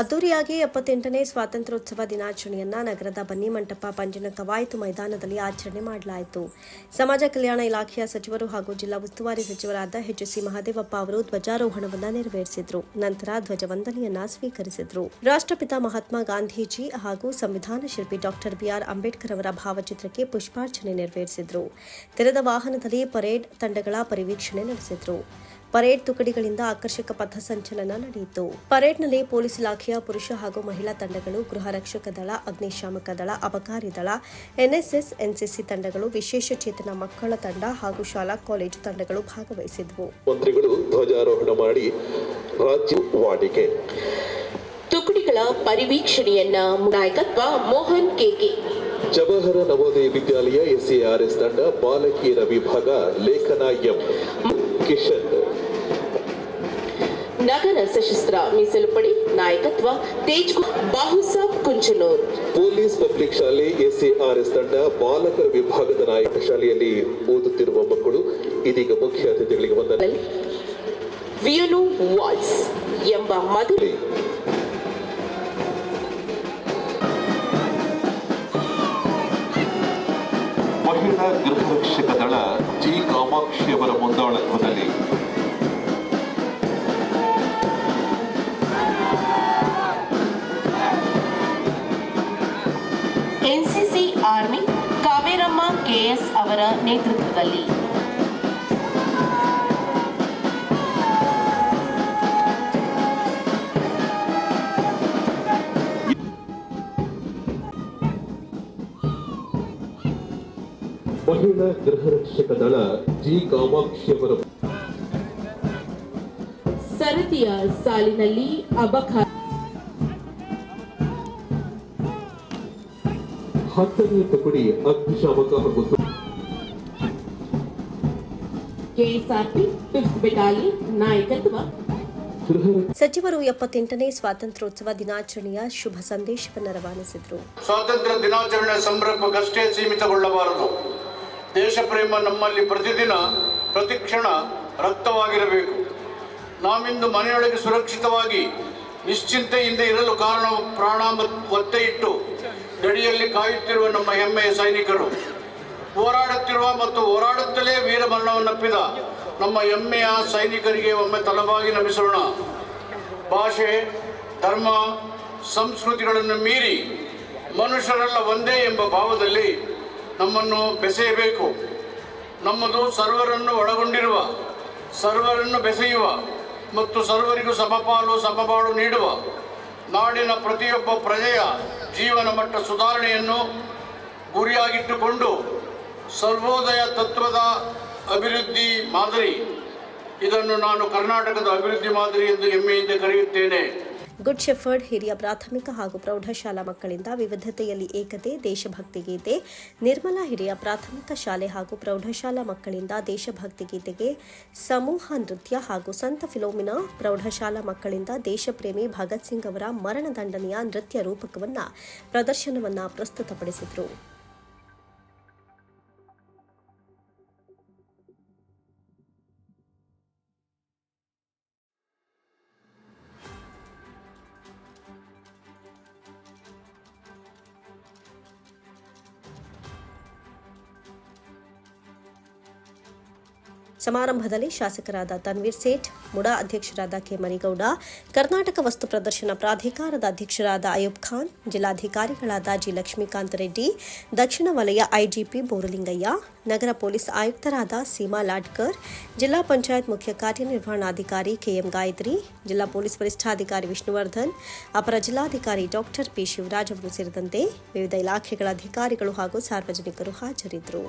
ಅದ್ದೂರಿಯಾಗಿ ಎಪ್ಪತ್ತೆಂಟನೇ ಸ್ವಾತಂತ್ರ್ಯೋತ್ಸವ ದಿನಾಚರಣೆಯನ್ನ ನಗರದ ಬನ್ನಿ ಮಂಟಪ ಪಂಜಿನ ಕವಾಯತು ಮೈದಾನದಲ್ಲಿ ಆಚರಣೆ ಮಾಡಲಾಯಿತು. ಸಮಾಜ ಕಲ್ಯಾಣ ಇಲಾಖೆಯ ಸಚಿವರು ಹಾಗೂ ಜಿಲ್ಲಾ ಉಸ್ತುವಾರಿ ಸಚಿವರಾದ ಎಚ್ ಸಿ ಮಹದೇವಪ್ಪ ಅವರು ಧ್ವಜಾರೋಹಣವನ್ನು ನೆರವೇರಿಸಿದ್ರು. ನಂತರ ಧ್ವಜವಂದನೆಯನ್ನ ಸ್ವೀಕರಿಸಿದ್ರು. ರಾಷ್ಟ್ರಪಿತ ಮಹಾತ್ಮ ಗಾಂಧೀಜಿ ಹಾಗೂ ಸಂವಿಧಾನ ಶಿಲ್ಪಿ ಡಾಕ್ಟರ್ ಬಿಆರ್ ಅಂಬೇಡ್ಕರ್ ಅವರ ಭಾವಚಿತ್ರಕ್ಕೆ ಪುಷ್ಪಾರ್ಚನೆ ನೆರವೇರಿಸಿದ್ರು. ತೆರೆದ ವಾಹನದಲ್ಲಿ ಪರೇಡ್ ತಂಡಗಳ ಪರಿವೀಕ್ಷಣೆ ನಡೆಸಿದ್ರು. ಪರೇಡ್ ತುಕಡಿಗಳಿಂದ ಆಕರ್ಷಕ ಪಥಸಂಚಲನ ನಡೆಯಿತು. ಪರೇಡ್ನಲ್ಲಿ ಪೊಲೀಸ್ ಇಲಾಖೆಯ ಪುರುಷ ಹಾಗೂ ಮಹಿಳಾ ತಂಡಗಳು ಗೃಹ ರಕ್ಷಕ ದಳ ಅಗ್ನಿಶಾಮಕ ದಳ ಅಬಕಾರಿ ದಳ ಎನ್ಎಸ್ಎಸ್ ಎನ್ಸಿಸಿ ತಂಡಗಳು ವಿಶೇಷ ಚೇತನ ಮಕ್ಕಳ ತಂಡ ಹಾಗೂ ಶಾಲಾ ಕಾಲೇಜು ತಂಡಗಳು ಭಾಗವಹಿಸಿದ್ವು. ಮಂತ್ರಿಗಳು ಧ್ವಜಾರೋಹಣ ಮಾಡಿ ರಾಜ್ಯ ವಾಡಿಕೆ. ತುಕಡಿಗಳ ಪರಿವೀಕ್ಷಣೆಯನ್ನ ನಾಯಕತ್ವ ಮೋಹನ್ ಕೆಕೆ ಜವಾಹರ ನವೋದಯ ವಿದ್ಯಾಲಯ ಎಸ್ಎಆರ್ಎಸ್ ತಂಡ ಬಾಲಕಿಯರ ವಿಭಾಗ ಲೇಖನ ಎಂ. ಕಿಶನ್. ನಗರ ಸಶಸ್ತ್ರ ಮೀಸಲು ಪಡೆ ನಾಯಕತ್ವ ತೇಜ್ ಬಾಹುಸಾಬ್ ಕುಂಚನೂರ್. ಪೊಲೀಸ್ ಪಬ್ಲಿಕ್ ಶಾಲೆ ಎಸ್ಎಆರ್ಎಸ್ ತಂಡ ಬಾಲಕರ ವಿಭಾಗದ ನಾಯಕ ಶಾಲೆಯಲ್ಲಿ ಓದುತ್ತಿರುವ ಮಕ್ಕಳು ಇದೀಗ ಮುಖ್ಯ ಅತಿಥಿಗಳಿಗೆ ವಂದನೆ. ವಿಯನು ವಾಯ್ಸ್ ಎಂಬ ಮದುವೆ. ಮಹಿಳಾ ಗೃಹರಕ್ಷಕ ದಳ ಜಿ ಕಾಮಾಕ್ಷಿ ಅವರ ಮುಂದಾಳತ್ವದಲ್ಲಿ ಅವರ ನೇತೃತ್ವದಲ್ಲಿ. ಮಹಿಳಾ ಗೃಹ ರಕ್ಷಕ ದಳ ಜಿ ಕಾಮಾಕ್ಷಿಯವರ ಸರತಿಯ ಸಾಲಿನಲ್ಲಿ ಅಬಖ ಹತ್ತನೇ ತುಕಡಿ ಅಗ್ನಿಶಾಮಕ ಹಾಗೂ ಕೆಎಸ್ಆರ್ಪಿ ಫಿಫ್ತ್ ಬೆಟಾಲಿಯನ್ ನಾಯಕತ್ವ. ಸಚಿವರು ಎಪ್ಪತ್ತೆಂಟನೇ ಸ್ವಾತಂತ್ರ್ಯೋತ್ಸವ ದಿನಾಚರಣೆಯ ಶುಭ ಸಂದೇಶವನ್ನು ರವಾನಿಸಿದರು. ಸ್ವಾತಂತ್ರ್ಯ ದಿನಾಚರಣೆ ಸಂಭ್ರಮಕ್ಕಷ್ಟೇ ಸೀಮಿತಗೊಳ್ಳಬಾರದು. ದೇಶ ಪ್ರೇಮ ನಮ್ಮಲ್ಲಿ ಪ್ರತಿದಿನ ಪ್ರತಿಕ್ಷಣ ರಕ್ತವಾಗಿರಬೇಕು. ನಾವಿಂದು ಮನೆಯೊಳಗೆ ಸುರಕ್ಷಿತವಾಗಿ ನಿಶ್ಚಿಂತೆಯಿಂದ ಇರಲು ಕಾರಣ ಪ್ರಾಣ ಒತ್ತೆಯಿಟ್ಟು ಒತ್ತೆ ಇಟ್ಟು ಗಡಿಯಲ್ಲಿ ಕಾಯುತ್ತಿರುವ ನಮ್ಮ ಹೆಮ್ಮೆಯ ಸೈನಿಕರು. ಹೋರಾಡುತ್ತಿರುವ ಮತ್ತು ಹೋರಾಡುತ್ತಲೇ ವೀರಮರಣವನ್ನಪ್ಪಿದ ನಮ್ಮ ಹೆಮ್ಮೆಯ ಸೈನಿಕರಿಗೆ ಒಮ್ಮೆ ತಲವಾಗಿ ನಮಿಸೋಣ. ಭಾಷೆ, ಧರ್ಮ, ಸಂಸ್ಕೃತಿಗಳನ್ನು ಮೀರಿ ಮನುಷ್ಯರೆಲ್ಲ ಒಂದೇ ಎಂಬ ಭಾವದಲ್ಲಿ ನಮ್ಮನ್ನು ಬೆಸೆಯಬೇಕು. ನಮ್ಮದು ಸರ್ವರನ್ನು ಒಳಗೊಂಡಿರುವ, ಸರ್ವರನ್ನು ಬೆಸೆಯುವ ಮತ್ತು ಸರ್ವರಿಗೂ ಸಮಪಾಲು ಸಮಬಾಳು ನೀಡುವ ನಾಡಿನ ಪ್ರತಿಯೊಬ್ಬ ಪ್ರಜೆಯ ಜೀವನ ಮಟ್ಟ ಸುಧಾರಣೆಯನ್ನು ಗುರಿಯಾಗಿಟ್ಟುಕೊಂಡು ಸರ್ವೋದಯ ತತ್ವದ ಅಭಿವೃದ್ಧಿ ಮಾದರಿ. ಇದನ್ನು ನಾನು ಕರ್ನಾಟಕದ ಅಭಿವೃದ್ಧಿ ಮಾದರಿ ಎಂದು ಹೆಮ್ಮೆಯಿಂದ ಕರೆಯುತ್ತೇನೆ. ಗುಡ್ ಶೆಫರ್ಡ್, ಹಿರಿಯ ಪ್ರಾಥಮಿಕ ಹಾಗೂ ಪ್ರೌಢಶಾಲಾ ಮಕ್ಕಳಿಂದ ವಿವಿಧತೆಯಲ್ಲಿ ಏಕತೆ, ದೇಶಭಕ್ತಿ ಗೀತೆ, ನಿರ್ಮಲಾ ಹಿರಿಯ ಪ್ರಾಥಮಿಕ ಶಾಲೆ ಹಾಗೂ ಪ್ರೌಢಶಾಲಾ ಮಕ್ಕಳಿಂದ ದೇಶಭಕ್ತಿ ಗೀತೆಗೆ ಸಮೂಹ ನೃತ್ಯ ಹಾಗೂ ಸಂತ ಫಿಲೋಮಿನಾ ಪ್ರೌಢಶಾಲಾ ಮಕ್ಕಳಿಂದ ದೇಶಪ್ರೇಮಿ ಭಗತ್ ಸಿಂಗ್ ಅವರ ಮರಣದಂಡನೆಯ ನೃತ್ಯ ರೂಪಕವನ್ನು ಪ್ರದರ್ಶನವನ್ನು ಪ್ರಸ್ತುತಪಡಿಸಿದರು. ಸಮಾರಂಭದಲ್ಲಿ ಶಾಸಕರಾದ ತನ್ವೀರ್ ಸೇಠ್, ಮುಡಾ ಅಧ್ಯಕ್ಷರಾದ ಕೆ ಮರಿಗೌಡ ಕರ್ನಾಟಕ ವಸ್ತು ಪ್ರದರ್ಶನ ಪ್ರಾಧಿಕಾರದ ಅಧ್ಯಕ್ಷರಾದ ಅಯೂಬ್ ಖಾನ್, ಜಿಲ್ಲಾಧಿಕಾರಿಗಳಾದ ಜಿ ಲಕ್ಷ್ಮೀಕಾಂತ್ ರೆಡ್ಡಿ, ದಕ್ಷಿಣ ವಲಯ ಐಜಿಪಿ ಬೋರಲಿಂಗಯ್ಯ, ನಗರ ಪೊಲೀಸ್ ಆಯುಕ್ತರಾದ ಸೀಮಾ ಲಾಡ್ಕರ್, ಜಿಲ್ಲಾ ಪಂಚಾಯತ್ ಮುಖ್ಯ ಕಾರ್ಯನಿರ್ವಹಣಾಧಿಕಾರಿ ಕೆಎಂ ಗಾಯತ್ರಿ, ಜಿಲ್ಲಾ ಪೊಲೀಸ್ ವರಿಷ್ಠಾಧಿಕಾರಿ ವಿಷ್ಣುವರ್ಧನ್, ಅಪರ ಜಿಲ್ಲಾಧಿಕಾರಿ ಡಾಕ್ಟರ್ ಪಿ ಶಿವರಾಜ್ ಅವರು ಸೇರಿದಂತೆ ವಿವಿಧ ಇಲಾಖೆಗಳ ಅಧಿಕಾರಿಗಳು ಹಾಗೂ ಸಾರ್ವಜನಿಕರು ಹಾಜರಿದ್ದರು.